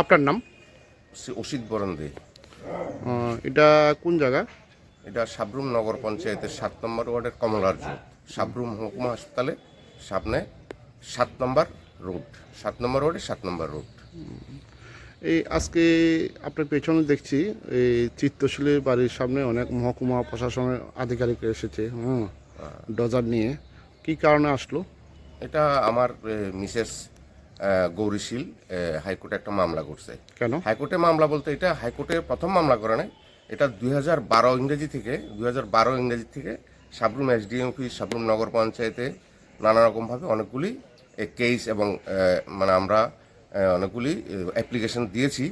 আপনার নাম? অসিত বরণ দে এটা কোন জায়গা? এটা সাবরুম নগর পঞ্চায়েতের সাত নম্বর ওয়ার্ডের কমলার রোড। সাবরুম মহকুমা হাসপাতালে সামনে সাত নম্বর রোড। সাত নম্বর ওয়ার্ডে সাত নম্বর রোড। এই আজকে আপনার পেছনে দেখছি এই চিত্তশীলের বাড়ির সামনে অনেক মহকুমা প্রশাসনের আধিকারিক এসেছে হুম ডজার নিয়ে। কি কারণে আসলো? এটা আমার মিসেস গৌরীশীল হাইকোর্টে একটা মামলা করছে। কেন? হাইকোর্টে মামলা বলতে এটা হাইকোর্টে প্রথম মামলা করে নাই। এটা দুই হাজার বারো ইংরেজি থেকে দুই হাজার বারো ইংরেজি থেকে সাবরুম এসডিএম অফিস সাবরুম নগর পঞ্চায়েতে নানা রকমভাবে অনেকগুলি কেস এবং মানে আমরা অনেকগুলি অ্যাপ্লিকেশন দিয়েছি।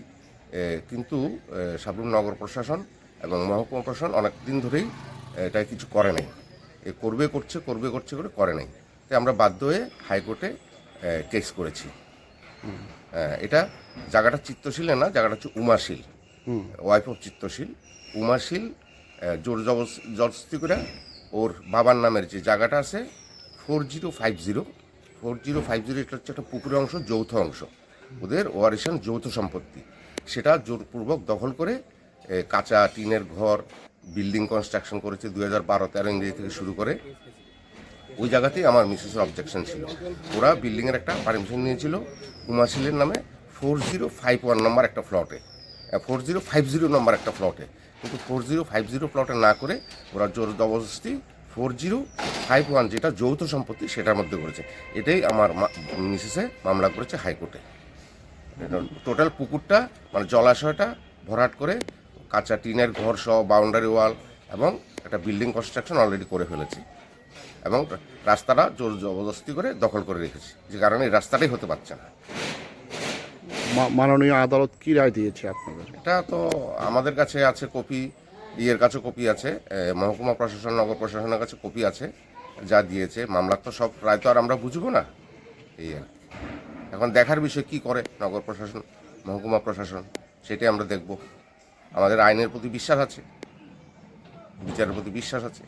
কিন্তু সাবরুম নগর প্রশাসন এবং মহকুমা প্রশাসন অনেক দিন ধরেই এটা কিছু করে নাই। এ করবে করছে করবে করছে করে করে নাই। তাই আমরা বাধ্য হয়ে হাইকোর্টে কেস করেছি। এটা জায়গাটা চিত্তশীলে না জায়গাটা হচ্ছে উমাশীল। Wife of চিত্তশীল। উমাশীল জোর জবরদস্তি করে ওর বাবার নামের যে জায়গাটা আছে four zero five zero four zero five zero এটা হচ্ছে একটা পুকুরের অংশ যৌথ অংশ। ওদের ওয়ারিশান যৌথ সম্পত্তি। সেটা জোরপূর্বক দখল করে কাঁচা টিনের ঘর বিল্ডিং কনস্ট্রাকশন করেছে দু হাজার বারো তেরো ইংরেজি থেকে শুরু করে। ওই জায়গাতেই আমার মিসেসের অবজেকশন ছিল। ওরা বিল্ডিংয়ের একটা পারমিশন নিয়েছিল, উমাশিলের নামে four zero five one number একটা ফ্লটে four zero five zero number একটা ফ্লটে কিন্তু ফোর জিরো ফাইভ জিরো প্লটে না করে ওরা জোর জবরদস্তি ফোর জিরো ফাইভ ওয়ান যেটা যৌথ সম্পত্তি সেটার মধ্যে করেছে। এটাই আমার মিসেসে মামলা করেছে হাইকোর্টে। টোটাল পুকুরটা মানে জলাশয়টা ভরাট করে কাঁচা টিনের ঘর সহ বাউন্ডারি ওয়াল এবং একটা বিল্ডিং কনস্ট্রাকশন অলরেডি করে ফেলেছি। এবং রাস্তাটা জোর জবরদস্তি করে দখল করে রেখেছি। যে কারণে এই রাস্তাটাই হতে পারছে না। মাননীয় আদালত কি রায় দিয়েছে আপনাদের? এটা তো আমাদের কাছে আছে কপি ইয়ের কাছে কপি আছে মহকুমা প্রশাসন নগর প্রশাসনের কাছে কপি আছে যা দিয়েছে মামলার তো সব রায় তো আর আমরা বুঝব না। এই আর এখন দেখার বিষয় কি করে নগর প্রশাসন মহকুমা প্রশাসন সেটাই আমরা দেখব। আমাদের আইনের প্রতি বিশ্বাস আছে বিচারের প্রতি বিশ্বাস আছে।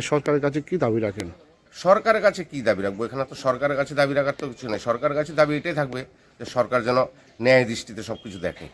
সরকারের কাছে কি দাবি রাখেন? সরকারের কাছে কি দাবি রাখব? এখানে তো সরকারের কাছে দাবি রাখার তো কিছু নেই। সরকারের কাছে দাবি এটাই থাকবে যে সরকার যেন ন্যায় দৃষ্টিতে সব কিছু দেখে।